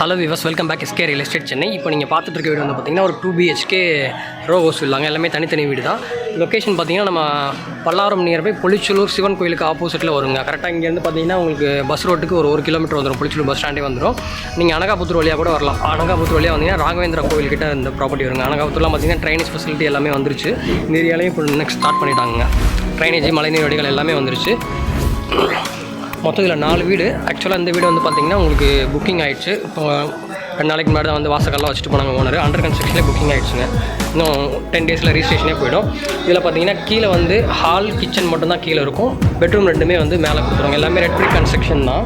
Hello viewers welcome back SK real estate Chennai இப்போ நீங்கள் பார்த்துட்டு இருக்க வீடு வந்து பார்த்தீங்கன்னா ஒரு டூ பிஹெச்கே ரோ ஹவுஸ் இல்லாங்க எல்லாமே தனித்தனி வீடு தான் லொக்கேஷன் பார்த்தீங்கன்னா நம்ம பல்லாரம் நியர்பை பொலிச்சலூர் சிவன் கோயிலுக்கு ஆப்போசிட்டில் வருங்க. கரெக்டாக இங்கேருந்து பார்த்தீங்கன்னா உங்களுக்கு பஸ் ரோட்டுக்கு ஒரு ஒரு கிலோமீட்டர் வந்துடும் பொலிச்சலூர் பஸ் ஸ்டாண்டே வந்துடும் நீங்கள் அனகாபுத்தூர் வழியாக கூட வரலாம். அனகாபுத்தூர் வழியாக வந்தீங்கன்னா ராகவேந்திரா கோயில்கிட்ட இந்த ப்ராப்பர்ட்டி வருங்க. அனகாபுத்தூர்லாம் பார்த்தீங்கன்னா ட்ரைனேஜ் ஃபெசிலிட்டி எல்லாமே வந்துருச்சு. இந்த ஏரியாலையும் இப்போ நெக்ஸ்ட் ஸ்டார்ட் பண்ணிட்டாங்க ட்ரைனேஜ் மழைநீர் வடிகள் எல்லாமே வந்துருச்சு. மொத்தத்தில் நாலு வீடு. ஆக்சுவலாக இந்த வீடு வந்து பார்த்தீங்கன்னா உங்களுக்கு புக்கிங் ஆகிடுச்சு இப்போ ரெண்டு நாளைக்கு முன்னாடி தான் வந்து வாசக்கெல்லாம் வச்சுட்டு போனாங்க ஓனர் அண்டர் கன்ஸ்ட்ரக்ஷனே புக்கிங் ஆகிடுச்சுங்க இன்னும் டென் டேஸில் ரிஜிஸ்ட்ரேஷனே போயிடும். இதில் பார்த்தீங்கன்னா கீழே வந்து ஹால் கிச்சன் மட்டும்தான் கீழே இருக்கும். பெட்ரூம் ரெண்டுமே வந்து மேலே கொடுத்துருவாங்க. எல்லாமே ரெட் ப்ரீ கன்ஸ்ட்ரக்ஷன் தான்.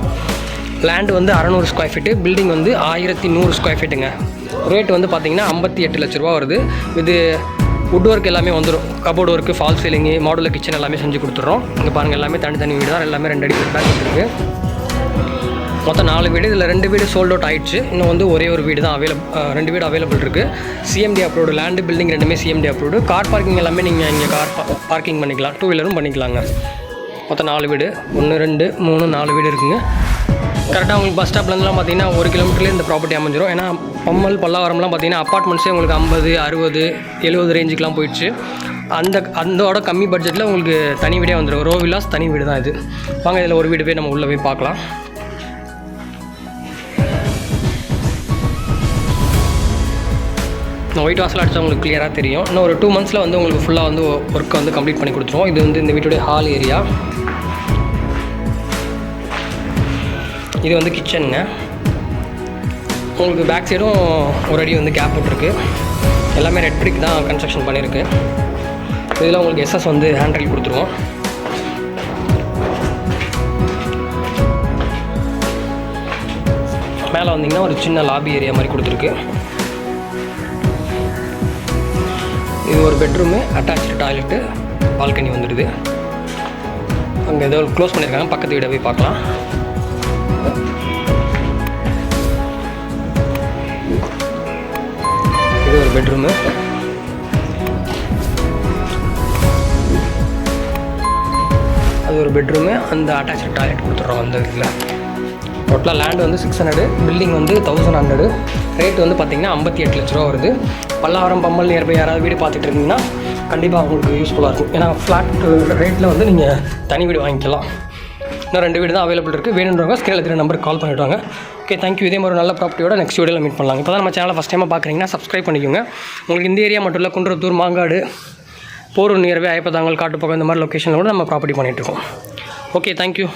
லேண்ட் வந்து அறநூறு ஸ்கொயர் ஃபீட்டு பில்டிங் வந்து ஆயிரத்தி நூறு ஸ்கொயர் ஃபீட்டுங்க ரேட் வந்து பார்த்தீங்கன்னா ஐம்பத்தி எட்டு லட்ச ரூபா வருது. இது வுட் ஒர்க் எல்லாமே வந்துடும் கபோர்டு ஒர்க்கு ஃபால் சீலிங்கு மாடலில் கிச்சன் எல்லாமே செஞ்சு கொடுத்துட்றோம். இங்கே பாருங்கள் எல்லாமே தனித்தனி வீடு தான். எல்லாமே ரெண்டு அடி பேக் இருக்குது மொத்தம் நாலு வீடு. இதில் ரெண்டு வீடு சோல்ட் அவுட் ஆயிடுச்சு. இன்னும் வந்து ஒரே ஒரு வீடு தான் அவைலபிள் ரெண்டு வீடு அவைலபிள் இருக்குது சிஎம்டி அப்ரூவ்டு லேண்டு பில்டிங் ரெண்டுமே சிஎம்டி அப்ரூவ்டு கார் பார்க்கிங் எல்லாமே நீங்கள் இங்கே கார் பார்க்கிங் பண்ணிக்கலாம். டூ வீலரும் பண்ணிக்கலாங்க. மொத்தம் நாலு வீடு. ஒன்று ரெண்டு மூணு நாலு வீடு இருக்குங்க. கரெக்டாக உங்களுக்கு பஸ் ஸ்டாப்லேருந்துலாம் பார்த்தீங்கன்னா ஒரு கிலோமீட்டர்லேயே இந்த ப்ராப்பர்ட்டி அமைஞ்சிரும். ஏன்னா பம்மல் பல்லாவரம்லாம் பார்த்தீங்கன்னா அப்பார்ட்மெண்ட்ஸே உங்களுக்கு ஐம்பது அறுபது எழுபது ரேஞ்சுக்கெலாம் போயிடுச்சு. அந்த அந்தோட கம்மி பட்ஜெட்டில் உங்களுக்கு தனி வீடே வந்துடும் ரோ வில்லாஸ் தனி வீடு தான் இது. வாங்க இதில் ஒரு வீடு போய் நம்ம உள்ளே போய் பார்க்கலாம். இந்த ஒயிட் வாசல் அடித்தா உங்களுக்கு கிளியராக தெரியும். இன்னும் ஒரு டூ மந்த்ஸில் வந்து உங்களுக்கு ஃபுல்லாக வந்து ஒர்க்கை வந்து கம்ப்ளீட் பண்ணி கொடுத்துருவோம். இது வந்து இந்த வீட்டுடைய ஹால் ஏரியா இது வந்து கிச்சனுங்க உங்களுக்கு பேக் சைடும் ஒரு அடி வந்து கேப் விட்ருக்கு எல்லாமே ரெட் பிரிக் தான் கன்ஸ்ட்ரக்ஷன் பண்ணியிருக்கு இதில் உங்களுக்கு எஸ்எஸ் வந்து ஹேண்ட்ரைல் கொடுத்துருவோம். மேலே வந்தீங்கன்னா ஒரு சின்ன லாபி ஏரியா மாதிரி கொடுத்துருக்கு. இது ஒரு பெட்ரூமு அட்டாச்சு டாய்லெட்டு பால்கனி வந்துடுது. அங்கே ஏதோ க்ளோஸ் பண்ணியிருக்காங்க பக்கத்து வீடை போய் பார்க்கலாம். பெட்ரூமு அது ஒரு பெட்ரூமு அந்த அட்டாச்சு டாய்லெட் கொடுத்துட்றோம் அந்த இதில். டோட்டலாக லேண்டு வந்து சிக்ஸ் ஹண்ட்ரடு பில்டிங் வந்து தௌசண்ட் ஹண்ட்ரடு ரேட் வந்து பார்த்திங்கன்னா ஐம்பத்தி எட்டு லட்ச ரூபா வருது. பல்லாவரம் பம்மல் நியர்பை யாராவது வீடு பார்த்துட்டு இருந்தீங்கன்னா கண்டிப்பாக உங்களுக்கு யூஸ்ஃபுல்லாக இருக்கும். ஏன்னா ஃப்ளாட் ரேட்டில் வந்து நீங்கள் தனி வீடு வாங்கிக்கலாம். இன்னும் ரெண்டு வீடு தான் அவைலபிள் இருக்குது வேணுன்றவங்க ஸ்கிரீனில் தெரிய நம்பருக்கு கால் பண்ணிவிடுவாங்க ஓகே தேங்க்யூ இதே மாதிரி நல்ல ப்ராப்பர்ட்டியோட நெக்ஸ்ட் வீடியோவில் மீட் பண்ணலாம். இப்போ தான் நம்ம சேனலை ஃபஸ்ட் டைமாக பார்க்குறீங்கன்னா சப்ஸ்கிரைப் பண்ணிக்கோங்க. உங்களுக்கு இந்த ஏரியா மட்டும் இல்லை குன்றத்தூர் மாங்காடு போரூர் நியர்வே ஐப்பதாங்கல் காட்டுப்பக்கம் இந்த மாதிரி லொக்கேஷனில் கூட நம்ம ப்ராப்பர்ட்டி பண்ணிகிட்ருக்கோம் ஓகே தேங்க்யூ